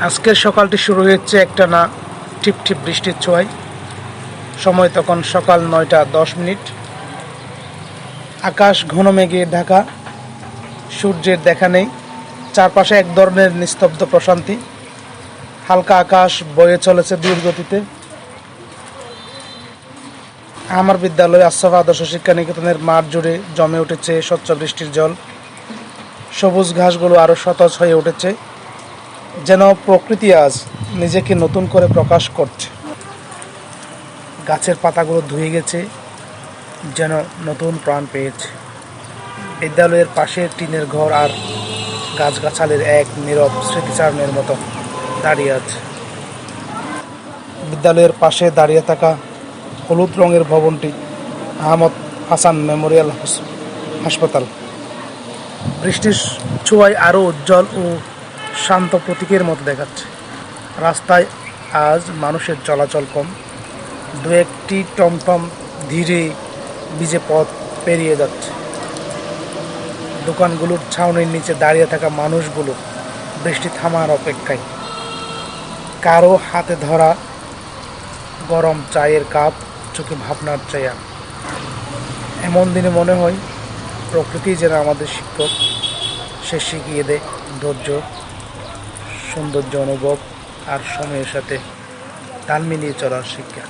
আজকের সকালটি শুরু হয়েছে একটা না টিপ টিপ বৃষ্টির ছোঁয়ায়। সময় তখন সকাল নয়টা দশ মিনিট। আকাশ ঘন মেঘে ঢাকা। সূর্যের দেখা নেই। চারপাশে এক ধরনের নিস্তব্ধ প্রশান্তি। হালকা আকাশ বয়ে চলেছে গতিতে। আমার বিদ্যালয় আশরাফ আদর্শ শিক্ষা নিকেতনের মাঠ জুড়ে জমে উঠেছে স্বচ্ছ বৃষ্টির জল। সবুজ ঘাসগুলো আরও সতজ হয়ে উঠেছে। যেন প্রকৃতি আজ নিজেকে নতুন করে প্রকাশ করছে। গাছের পাতাগুলো ধুয়ে গেছে, যেন নতুন প্রাণ পেয়েছে। বিদ্যালয়ের পাশে টিনের ঘর আর গাছগাছালির এক নীরব স্মৃতিচারণের মতো দাঁড়িয়ে আছে। বিদ্যালয়ের পাশে দাঁড়িয়ে থাকা হলুদ রঙের ভবনটি আহমদ হাসান মেমোরিয়াল হাস- হাসপাতাল। বৃষ্টির ছোঁয়ায় আরও উজ্জ্বল ও শান্ত প্রতীকের মতো দেখাচ্ছে। রাস্তায় আজ মানুষের চলাচল কম। দু একটি টমটম ধীরে ভিজে পথ পেরিয়ে যাচ্ছে। দোকানগুলোর ছাউনির নিচে দাঁড়িয়ে থাকা মানুষগুলো বৃষ্টি থামার অপেক্ষায়। কারও হাতে ধরা গরম চায়ের কাপ, চোখে ভাবনার চায়া এমন দিনে মনে হয়, প্রকৃতি যেন আমাদের শিক্ষক, সে শিখিয়ে দেয় ধৈর্য সৌন্দর্য অনুভব আর সময়ের সাথে তাল মিলিয়ে চলার শিক্ষা।